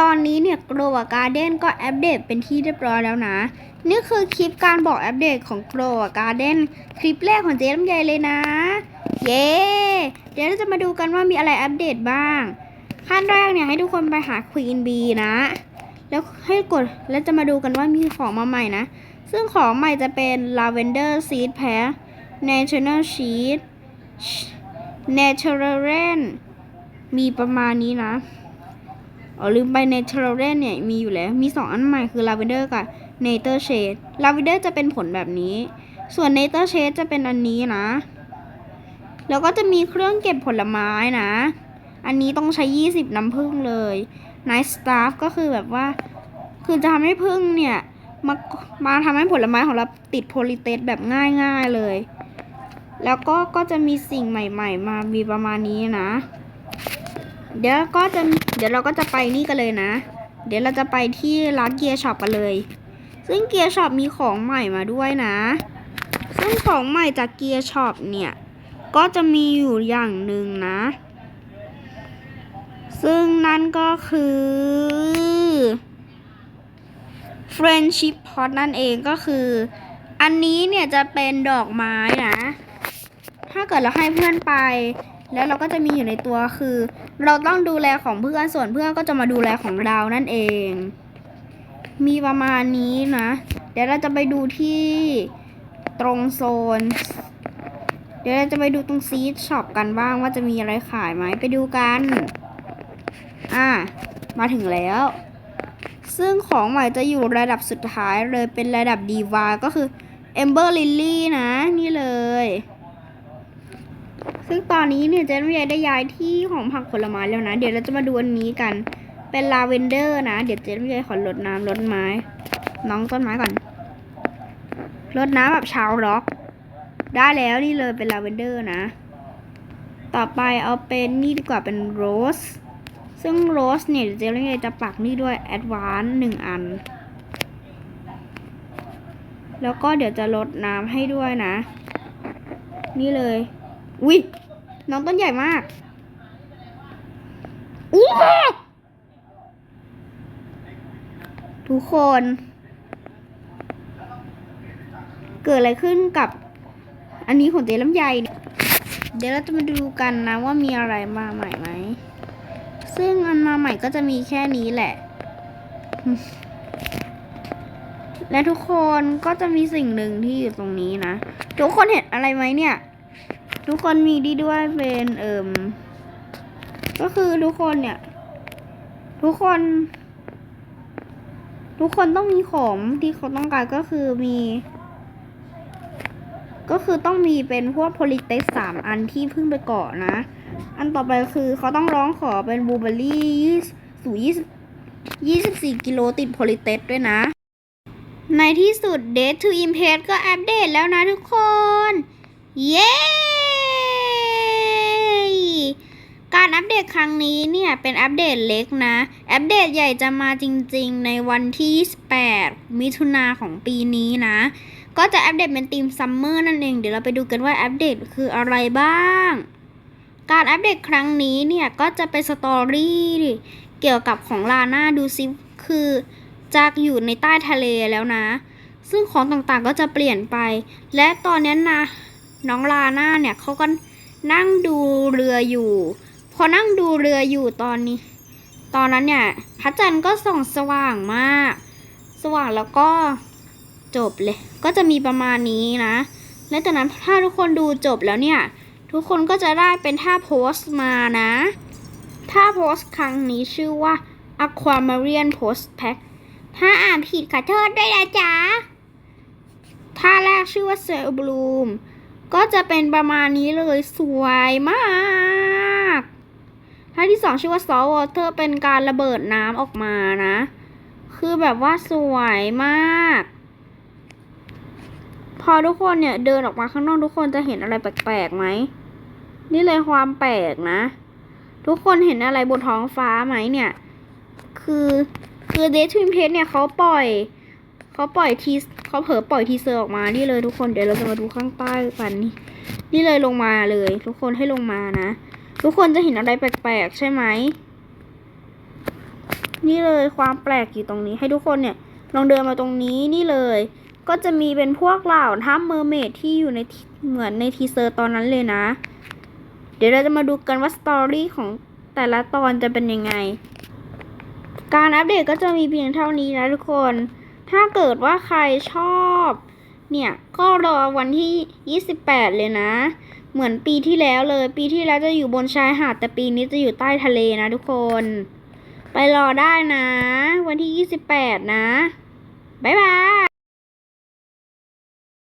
ตอนนี้เนี่ยโกลวการ์เด้นก็อัปเดตเป็นที่เรียบร้อยแล้วนะ นี่คือคลิปการบอกอัปเดตของโกลวการ์เด้นคลิปแรกของเจ๊ลำไยเลยนะ เย้ เดี๋ยวเราจะมาดูกันว่ามีอะไรอัปเดตบ้าง ขั้นแรกเนี่ยให้ทุกคนไปหา Queen Bee นะ แล้วให้กดแล้วจะมาดูกันว่ามีของมาใหม่นะ ซึ่งของใหม่จะเป็น Lavender Seed Pack National Sheet Natural Rain มีประมาณนี้นะ อ๋อลืมไป Natural Rain เนี่ยมีอยู่แล้ว มี 2 อันใหม่คือ Lavender กับ Nature Shade Lavender จะเป็นผลแบบนี้ ส่วน Nature Shade จะเป็นอันนี้นะ แล้วก็จะมีเครื่องเก็บผลไม้นะ อันนี้ต้องใช้ 20 น้ำผึ้งเลย Nice Stuff ก็คือแบบว่า คือจะทำให้ผึ้งเนี่ย มามาทำให้ผลไม้ของเราติดโพลิเตสแบบง่ายๆเลย แล้วก็ก็จะมีสิ่งใหม่ ๆ มามีประมาณนี้นะ เดี๋ยวก็จะเดี๋ยวเราก็จะไปนี่กันเลยนะ เดี๋ยวเราจะไปที่ร้านเกียร์ช็อปกันเลย ซึ่งเกียร์ช็อปมีของใหม่มาด้วยนะ ซึ่งของใหม่จากเกียร์ช็อปเนี่ย ก็จะมีอยู่อย่างหนึ่งนะ ซึ่งนั่นก็คือ Friendship Pot นั่นเองก็คือ อันนี้เนี่ยจะเป็นดอกไม้นะ ถ้าเกิดเราให้เพื่อนไป แล้วเราก็จะมีอยู่ในตัวคือ เราต้องดูแลของเพื่อนส่วนเพื่อนก็จะมาดูแลของเรานั่นเอง มีประมาณนี้นะ เดี๋ยวเราจะไปดูที่ตรงโซน เดี๋ยวเราจะไปดูตรงซีดช็อปกันบ้างว่าจะมีอะไรขายไหมไปดูกัน อ่า มาถึงแล้ว ซึ่งของใหม่จะอยู่ระดับสุดท้ายเลยเป็นระดับดีวาก็คือ Ember Lily นะ นี่เลย ซึ่งตอนนี้เนี่ยเจนวิยได้ย้ายที่ของผักผลไม้แล้วนะ เดี๋ยวเราจะมาดูอันนี้กัน เป็นลาเวนเดอร์นะ เดี๋ยวเจนวิยขอรดน้ำรดไม้ น้องต้นไม้ก่อน รดน้ำแบบชาวร็อก ได้แล้วนี่เลยเป็นลาเวนเดอร์นะ ต่อไปเอาเป็นนี่ดีกว่าเป็นโรส ซึ่งโรสเนี่ยเจลลี่จะปักนี่ด้วยแอดวานซ์หนึ่งอัน แล้วก็เดี๋ยวจะลดน้ำให้ด้วยนะ นี่เลยอุ้ย น้องต้นใหญ่มากอู้ทุกคน เกิดอะไรขึ้นกับ อันนี้ของเจลำไยเนี่ยเดี๋ยวเราจะมาดูกันนะว่ามีอะไรมาใหม่ไหม ซึ่งอันมาใหม่ก็จะมีแค่นี้แหละ และทุกคนก็จะมีสิ่งหนึ่งที่อยู่ตรงนี้นะ ทุกคนเห็นอะไรไหมเนี่ย ทุกคนมีดีด้วยเป็นเอิมก็คือทุกคนเนี่ย ทุกคน ทุกคนต้องมีของที่เขาต้องการก็คือมี ก็คือต้องมีเป็นพวกโพลิเทคสามอันที่เพิ่งไปเกาะนะ อันต่อไปคือเขาต้องร้องขอเป็นบูเบอรี่สู่ยี่สิบยี่สิบสี่กิโลติดโพลิเทคด้วยนะ ในที่สุด Date to Impress ก็อัปเดตแล้วนะทุกคน เย้ การอัปเดตครั้งนี้เนี่ยเป็นอัปเดตเล็กนะ อัปเดตใหญ่จะมาจริงๆ ในวันที่ 8 มิถุนาของปีนี้นะ ก็จะอัปเดตเป็นทีมซัมเมอร์นั่นเอง เดี๋ยวเราไปดูกันว่าอัปเดตคืออะไรบ้าง การอัปเดตครั้งนี้เนี่ยก็จะเป็นสตอรี่เกี่ยวกับของลาน่าดูซิคือจากอยู่ในใต้ทะเลแล้วนะ ซึ่งของต่างๆก็จะเปลี่ยนไป และตอนนี้นะน้องลาน่าเนี่ยเขาก็นั่งดูเรืออยู่ พอนั่งดูเรืออยู่ตอนนี้ ตอนนั้นเนี่ยพระจันทร์ก็ส่องสว่างมาก สว่างแล้วก็จบเลย ก็จะมีประมาณนี้นะ และจากนั้นถ้าทุกคนดูจบแล้วเนี่ย ทุกคนก็จะได้เป็นท่าโพสต์มานะท่าโพสต์ครั้งนี้ชื่อว่า Aquamarine Post Pack ถ้าอ่านผิดขอโทษด้วยนะจ๊ะท่าแรกชื่อว่า Sail Bloom ก็จะเป็นประมาณนี้เลยสวยมาก ท่าที่สองชื่อว่า Salt Water เป็นการระเบิดน้ำออกมานะ คือแบบว่าสวยมาก พอทุกคนเนี่ยเดินออกมาข้างนอกทุกคนจะเห็นอะไรแปลกๆไหม นี่เลยความแปลกนะ ทุกคนเห็นอะไรบนท้องฟ้าไหมเนี่ย คือคือเดทวินเพจเนี่ยเขาปล่อยเขาปล่อยทีเขาเผลอปล่อยทีเซอร์ออกมานี่เลยทุกคนเดี๋ยวเราจะมาดูข้างใต้กันนี่นี่เลยลงมาเลย ทุกคนให้ลงมานะ ทุกคนจะเห็นอะไรแปลกๆใช่ไหม นี่เลยความแปลกอยู่ตรงนี้ ให้ทุกคนเนี่ยลองเดินมาตรงนี้นี่เลย ก็จะมีเป็นพวกเหล่าถ้ำเมอร์เมดที่อยู่ในเหมือนในทีเซอร์ตอนนั้นเลยนะ เดี๋ยวเราจะมาดูกันว่าสตอรี่ของแต่ละตอนจะเป็นยังไง การอัปเดตก็จะมีเพียงเท่านี้นะทุกคน ถ้าเกิดว่าใครชอบ เนี่ย ก็รอวันที่ 28 เลยนะ เหมือนปีที่แล้วเลย ปีที่แล้วจะอยู่บนชายหาดแต่ปีนี้จะอยู่ใต้ทะเลนะทุกคน ไปรอได้นะ วันที่ 28 นะ บ๊ายบาย